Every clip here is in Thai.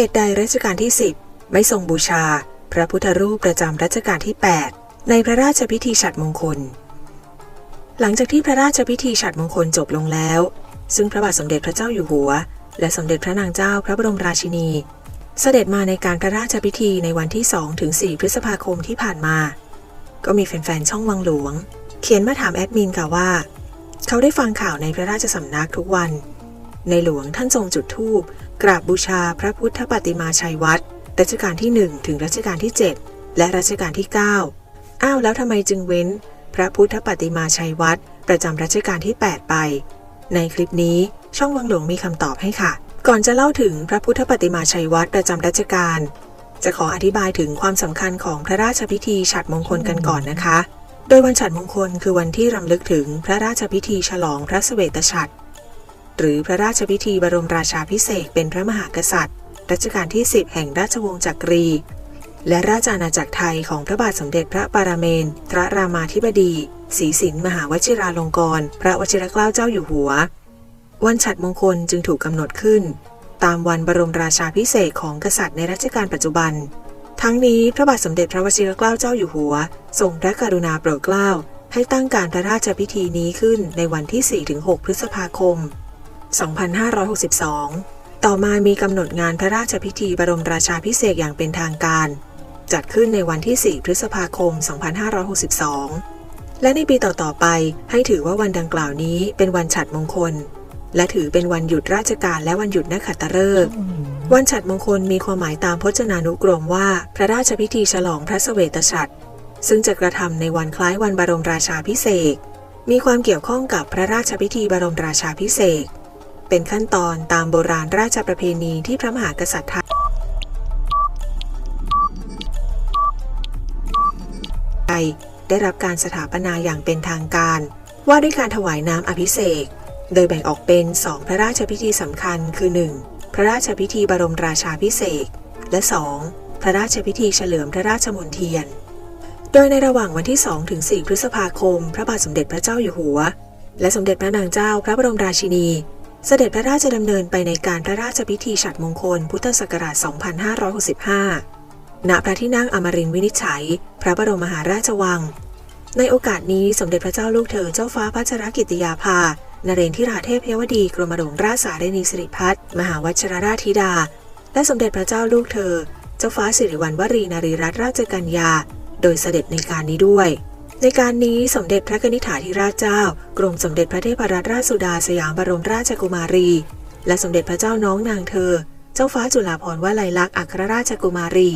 เหตุใดรัชกาลที่ 10 ไม่ทรงบูชา พระพุทธรูปประจำรัชกาลที่ 8 ในพระราชพิธีฉัตรมงคล หลังจากที่พระราชพิธีฉัตรมงคลจบลงแล้ว ซึ่งพระบาทสมเด็จพระเจ้าอยู่หัว และสมเด็จพระนางเจ้าพระบรมราชินี เสด็จมาในการพระราชพิธีในวันที่2ถึง4พฤษภาคมที่ผ่านมา ก็มีแฟนๆช่องวังหลวง เขียนมาถามแอดมินค่ะว่า เขาได้ฟังข่าวในพระราชสำนักทุกวัน ในหลวงท่านทรงจุดธูปกราบบูชาพระพุทธปฏิมาชัยวัดรัชกาลที่ 1 ถึงรัชกาลที่ 7 และรัชกาลที่ 9 อ้าวแล้วทำไมจึงเว้น พระพุทธปฏิมาชัยวัดประจำรัชกาลที่ 8 ไป ในคลิปนี้ช่องวังหลวงมีคำตอบให้ค่ะ ก่อนจะเล่าถึงพระพุทธปฏิมาชัยวัดประจำรัชกาลจะขออธิบายถึงความสำคัญของพระราชพิธีฉัตรมงคลกันก่อนนะคะ โดยวันฉัตรมงคลคือวันที่รำลึกถึงพระราชพิธีฉลองพระเสวตฉัตร หรือพระราชพิธีบรมราชาพิเศษเป็นพระมหากษัตริย์ รัชกาลที่ 10 แห่งราชวงศ์จักรี และราชอาณาจักรไทยของพระบาทสมเด็จพระปรเมนทรรามาธิบดีศรีสินมหาวชิราลงกรณพระวชิรเกล้าเจ้าอยู่หัว วันฉัตรมงคลจึงถูกกำหนดขึ้น ตามวันบรมราชาพิเศษของกษัตริย์ในรัชกาลปัจจุบัน ทั้งนี้พระบาทสมเด็จพระวชิรเกล้าเจ้าอยู่หัว ทรงพระกรุณาโปรดเกล้าให้ตั้งการพระราชพิธีนี้ขึ้นในวันที่ 4-6 พฤษภาคม 2562 ต่อมามีกำหนดงานพระราชพิธีบรมราชาพิเศษอย่างเป็นทางการ จัดขึ้นในวันที่ 4 พฤษภาคม 2562 และในปีต่อๆไปให้ถือว่าวันดังกล่าวนี้เป็นวันฉัตรมงคล และถือเป็นวันหยุดราชการและวันหยุดนักขัตฤกษ์วันฉัตรมงคลมีความหมายตามพจนานุกรมว่า พระราชพิธีฉลองพระสเสวตฉัตรซึ่งจะกระทำในวันคล้ายวันบรมราชาพิเศษ มีความเกี่ยวข้องกับพระราชพิธีบรมราชาพิเศษ เป็นขั้นตอนตามโบราณราชประเพณีที่พระมหากษัตริย์ไทยได้รับการสถาปนาอย่างเป็นทางการ ว่าด้วยการถวายน้ำอภิเษกโดยแบ่งออกเป็น2พระราชพิธีสำคัญคือ 1. พระราชพิธีบรมราชาพิเศษและ 2. พระราชพิธีเฉลิมพระราชมนเทียน โดยในระหว่างวันที่ 2 ถึง 4 พฤษภาคม พระบาทสมเด็จพระเจ้าอยู่หัว และสมเด็จพระนางเจ้าพระบรมราชินี เสด็จพระราชดำเนินไปในการพระราชพิธีฉัตรมงคล พุทธศักราช 2565 ณ พระที่นั่งอมรินทร์วินิจฉัย พระบรมมหาราชวัง ในโอกาสนี้สมเด็จพระเจ้าลูกเธอเจ้าฟ้าพัชรกิติยาภา นเรนทิราเทพยวดีกรมหลวงราชสาเรนีสิริพัฒน์มหาวชิรราชธิดา และสมเด็จพระเจ้าลูกเธอ เจ้าฟ้าสิริวัณวรีนารีรัตนราชกัญญา โดยเสด็จในการนี้ด้วย ในการนี้สมเด็จพระนิษฐาธิราชเจ้ากรมสมเด็จพระเทพรัตนราชสุดาสยามบรมราชกุมารี และสมเด็จพระเจ้าน้องนางเธอ เจ้าฟ้าจุฬาภรณ์วลัยลักษณ์อัครราชกุมารี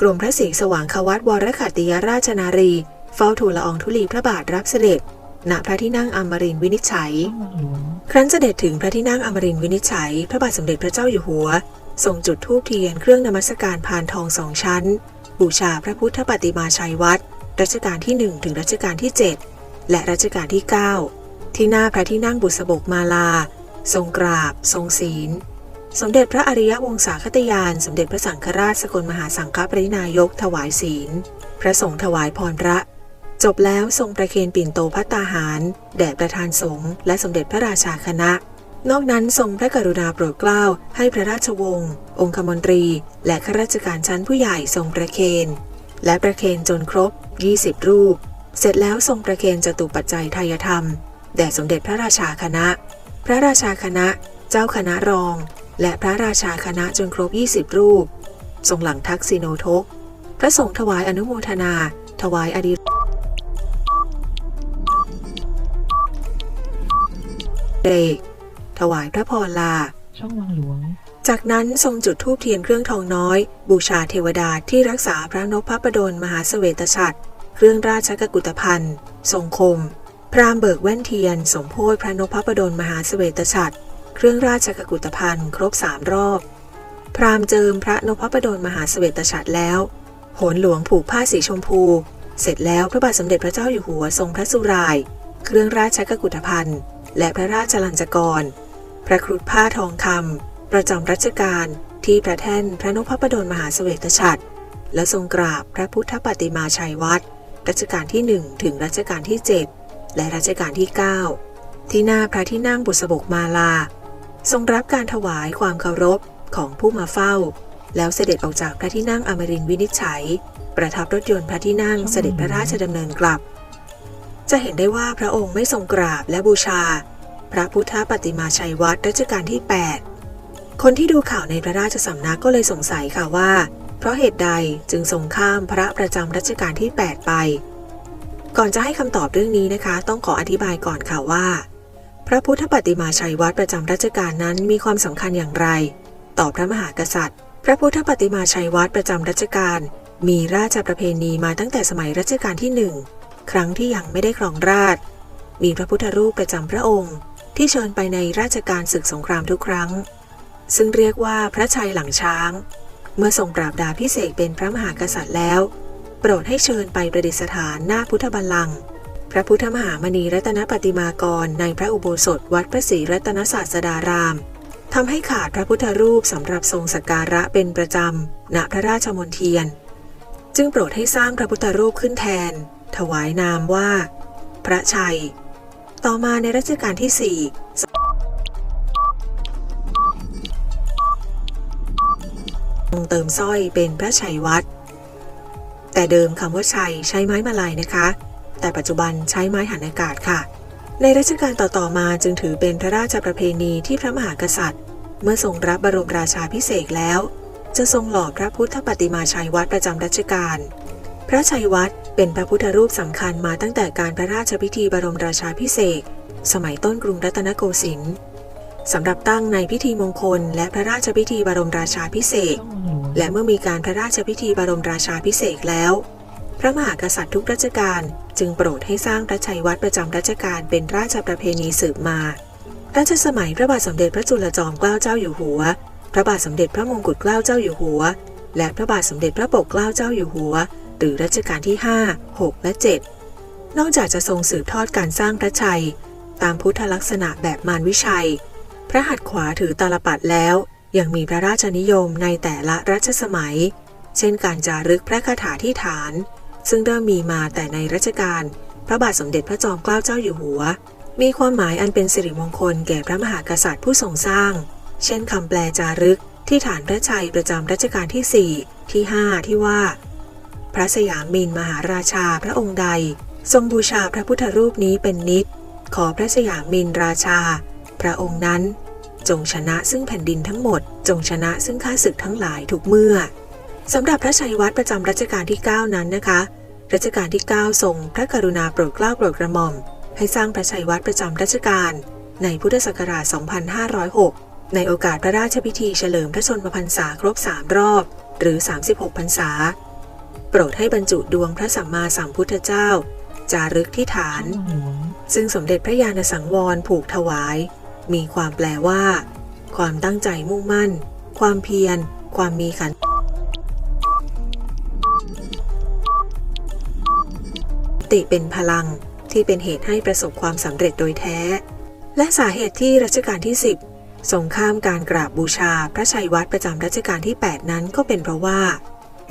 กรมพระศรีสว่างควัตวรขัตติยราชนารี เฝ้าทูลละอองธุลีพระบาทรับเสด็จ ณพระที่นั่งอมรินทร์วินิจฉัย ครั้นเสด็จถึงพระที่นั่งอมรินทร์วินิจฉัย พระบาทสมเด็จพระเจ้าอยู่หัวทรงจุดธูปเทียนเครื่องนมัสการพานทองสองชั้น บูชาพระพุทธปฏิมาชัยวัดร รัชกาลที่ 1 ถึงรัชกาลที่ 7 และรัชกาลที่ 9 ที่หน้าพระที่นั่งบุษบกมาลา ทรงกราบ ทรงศีล สมเด็จพระอริยวงศาคตยาน สมเด็จพระสังฆราชสกลมหาสังฆปรินายกถวายศีล พระสงฆ์ถวายพรพระ จบแล้วทรงประเคนปิ่นโตพัตตาหาร แด่ประธานสงฆ์และสมเด็จพระราชาคณะนอกนั้นทรงพระกรุณาโปรดเกล้าให้พระราชวงศ์ องคมนตรี และข้าราชการชั้นผู้ใหญ่ทรงประเคน และประเคนจนครบ 20 รูป เสร็จแล้วทรงประเคนจตุปัจจัยไทยธรรม แด่สมเด็จพระราชาคณะ พระราชาคณะ เจ้าคณะรอง และพระราชาคณะจนครบ 20 รูป ทรงหลังทักษิโนทก พระสงฆ์ถวายอนุโมทนา ถวายอดีเรกถวายพระพรลา ช่องวังหลวง จากนั้นทรงจุดธูปเทียนเครื่องทองน้อย บูชาเทวดาที่รักษาพระนพประดลมหาเสวตฉัตรเครื่องราชกกุฏภัณฑ์ทรงคม พรามเบิกแว่นเทียน สมโพธิพระนพประดลมหาเสวตฉัตรเครื่องราชกกุฏภัณฑ์ครบสามรอบ พรามเจิมพระนพประดลมหาเสวตฉัตรแล้วโหนหลวงผูกผ้าสีชมพู เสร็จแล้วพระบาทสมเด็จพระเจ้าอยู่หัวทรงพระสุราย เครื่องราชกกุฏภัณฑ์และพระราชลัญจกร พระครุฑผ้าทองคำ ประจำรัชกาลที่พระแท่นพระนพประดลมหาเสวตฉัตรและทรงกราบพระพุทธปฏิมาชัยวัดรัชกาลที่ 1 ถึงรัชกาลที่ 7 และรัชกาลที่ 9 ที่หน้าพระที่นั่งบุษบกมาลา ทรงรับการถวายความเคารพของผู้มาเฝ้า แล้วเสด็จออกจากพระที่นั่งอมรินวินิจฉัย ประทับรถยนต์พระที่นั่งเสด็จพระราชดำเนินกลับ จะเห็นได้ว่าพระองค์ไม่ทรงกราบและบูชา พระพุทธปฏิมาชัยวัดรัชกาลที่ 8 คนที่ดูข่าวในพระราชสำนักก็เลยสงสัยค่ะว่า เพราะเหตุใดจึงทรงข้ามพระประจำรัชกาลที่ 8 ไป ก่อนจะให้คำตอบเรื่องนี้นะคะ ต้องขออธิบายก่อนค่ะว่า พระพุทธปฏิมาชัยวัดประจำรัชกาลนั้นมีความสำคัญอย่างไร ต่อพระมหากษัตริย์ พระพุทธปฏิมาชัยวัดประจำรัชกาลมีราชประเพณีมาตั้งแต่สมัยรัชกาลที่หนึ่งครั้งที่ยังไม่ได้ครองราชมีพระพุทธรูปประจำพระองค์ ที่เชิญไปในราชการศึกสงครามทุกครั้ง ซึ่งเรียกว่าพระชัยหลังช้าง เมื่อทรงปราบดาพิเศษเป็นพระมหากษัตริย์แล้ว โปรดให้เชิญไปประดิษฐานหน้าพุทธบัลลังก์พระพุทธมหามณีรัตนปฏิมากรในพระอุโบสถวัดพระศรีรัตนศาสดารามทำให้ขาดพระพุทธรูปสำหรับทรงสักการะเป็นประจำณพระราชมณฑียน จึงโปรดให้สร้างพระพุทธรูปขึ้นแทน ถวายนามว่า พระชัย ต่อมาในรัชกาลที่ 4 เติมสร้อยเป็นพระชัยวัดแต่เดิมคำว่าชัยใช้ไม้มาลายนะคะ แต่ปัจจุบันใช้ไม้หันอากาศค่ะ ในรัชกาลต่อๆมาจึงถือเป็นพระราชประเพณีที่พระมหากษัตริย์ เมื่อทรงรับบรมราชาพิเศษแล้ว จะทรงหล่อพระพุทธปฏิมาชัยวัดประจำรัชกาลพระชัยวัดเป็นพระพุทธรูปสำคัญมาตั้งแต่การพระราชพิธีบรมราชาพิเศษสมัยต้นกรุงรัตนโกสินทร์สำหรับตั้งในพิธีมงคลและพระราชพิธีบรมราชาพิเศษ และเมื่อมีการพระราชพิธีบรมราชาพิเศษแล้ว พระมหากษัตริย์ทุกรัชกาลจึงโปรดให้สร้างพระชัยวัดประจำรัชกาลเป็นราชประเพณีสืบมารัชสมัยพระบาทสมเด็จพระจุลจอมเกล้าเจ้าอยู่หัว พระบาทสมเด็จพระมงกุฎเกล้าเจ้าอยู่หัว และพระบาทสมเด็จพระปกเกล้าเจ้าอยู่หัว หรือรัชกาลที่ 5 6 และ 7 นอกจากจะทรงสืบทอดการสร้างพระชัย ตามพุทธลักษณะแบบมารวิชัย พระหัตถ์ขวาถือตาลปัดแล้ว ยังมีพระราชนิยมในแต่ละรัชสมัย เช่นการจารึกพระคาถาที่ฐาน ซึ่งเริ่มมีมาแต่ในรัชกาลพระบาทสมเด็จพระจอมเกล้าเจ้าอยู่หัว มีความหมายอันเป็นสิริมงคลแก่พระมหากษัตริย์ผู้ทรงสร้าง เช่นคำแปลจารึกที่ฐานพระชัยประจำรัชกาลที่ 4 ที่ 5 ที่ว่า พระสยามมินมหาราชาพระองค์ใด ทรงบูชาพระพุทธรูปนี้เป็นนิด ขอพระสยามมินราชา พระองค์นั้น จงชนะซึ่งแผ่นดินทั้งหมด จงชนะซึ่งข้าศึกทั้งหลายทุกเมื่อสำหรับพระชัยวัดประจำรัชกาลที่ 9 นั้นนะคะ รัชกาลที่ 9 ทรงพระกรุณาโปรดเกล้าโปรดกระหม่อม ให้สร้างพระชัยวัดประจำรัชกาลในพุทธศักราช 2506 ในโอกาสพระราชพิธีเฉลิมพระชนมพรรษาครบ 3 รอบ หรือ 36 พรรษา โปรดให้บรรจุดวงพระสัมมาสัมพุทธเจ้า จารึกที่ฐาน ซึ่งสมเด็จพระญาณสังวรผูกถวาย มีความแปลว่า ความตั้งใจมุ่งมั่น ความเพียร ความมีขันติเป็นพลังที่เป็นเหตุให้ประสบความสำเร็จโดยแท้ และสาเหตุที่รัชกาลที่ 10 ทรงข้ามการกราบบูชาพระชัยวัดประจำรัชกาลที่ 8 นั้นก็เป็นเพราะว่า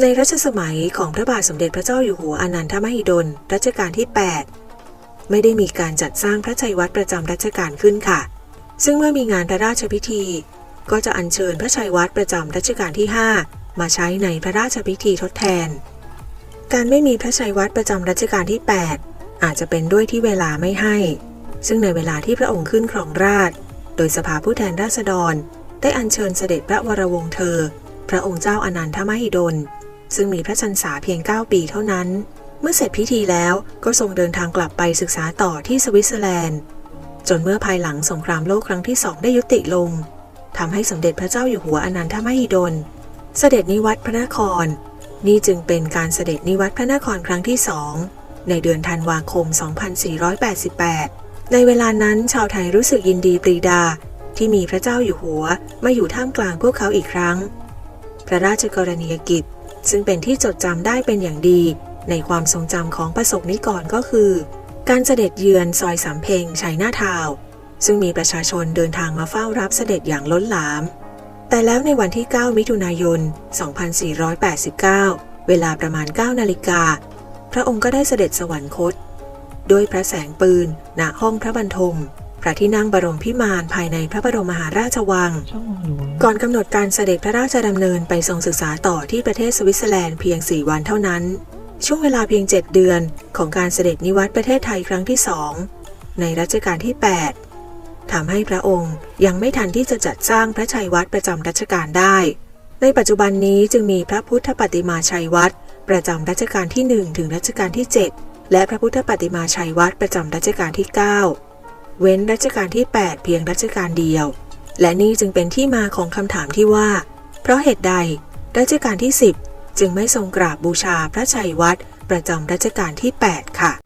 ในรัชสมัยของพระบาทสมเด็จพระเจ้าอยู่หัวอนันทมหิดลรัชกาลที่ 8 ไม่ได้มีการจัดสร้างพระชัยวัดประจำรัชกาลขึ้นค่ะ ซึ่งเมื่อมีงานพระราชพิธี ก็จะอัญเชิญพระชัยวัดประจำรัชกาลที่ 5 มาใช้ในพระราชพิธีทดแทน การไม่มีพระชัยวัดประจำรัชกาลที่ 8 อาจจะเป็นด้วยที่เวลาไม่ให้ ซึ่งในเวลาที่พระองค์ขึ้นครองราช โดยสภาผู้แทนราษฎร ได้อัญเชิญเสด็จพระวรวงศ์เธอ พระองค์เจ้าอนันทมหิดล ซึ่งมีพระชนษาเพียง 9 ปีเท่านั้น เมื่อเสร็จพิธีแล้วก็ทรงเดินทางกลับไปศึกษาต่อที่สวิตเซอร์แลนด์ จนเมื่อภายหลังสงครามโลกครั้งที่สองได้ยุติลงทำให้สมเด็จพระเจ้าอยู่หัวอนันทมหิดล เสด็จนิวัตพระนคร นี่จึงเป็นการเสด็จนิวัตพระนครครั้งที่สองในเดือนธันวาคม 2488 ในเวลานั้นชาวไทยรู้สึกยินดีปรีดาที่มีพระเจ้าอยู่หัวมาอยู่ท่ามกลางพวกเขาอีกครั้ง พระราชกรณียกิจซึ่งเป็นที่จดจำได้เป็นอย่างดี ในความทรงจำของประสบนิกรก็คือ การเสด็จเยือนซอยสามเพลงชัยนาทาวซึ่งมีประชาชนเดินทางมาเฝ้ารับเสด็จอย่างล้นหลาม แต่แล้วในวันที่ 9 มิถุนายน 2489 เวลาประมาณ 9 นาฬิกา พระองค์ก็ได้เสด็จสวรรคต ด้วยพระแสงปืน ณ ห้องพระบรรทม พระที่นั่งบรมพิมานภายในพระบรมมหาราชวังช่องหลวงก่อนกำหนดการเสด็จพระราชดำเนินไปทรงศึกษาต่อที่ประเทศสวิตเซอร์แลนด์เพียง 4 วันเท่านั้น ช่วงเวลาเพียง 7 เดือนของการเสด็จนิวัตประเทศไทยครั้งที่สองในรัชกาลที่ 8 ทำให้พระองค์ยังไม่ทันที่จะจัดสร้างพระชัยวัดประจำรัชกาลได้ ในปัจจุบันนี้จึงมีพระพุทธปฏิมาชัยวัดประจำรัชกาลที่ 1 ถึงรัชกาลที่ 7 และพระพุทธปฏิมาชัยวัดประจำรัชกาลที่ 9 เว้นรัชกาลที่ 8 เพียงรัชกาลเดียว และนี่จึงเป็นที่มาของคำถามที่ว่า เพราะเหตุใดรัชกาลที่ 10 จึงไม่ทรงกราบบูชาพระชัยวัดประจำรัชกาลที่ 8 ค่ะ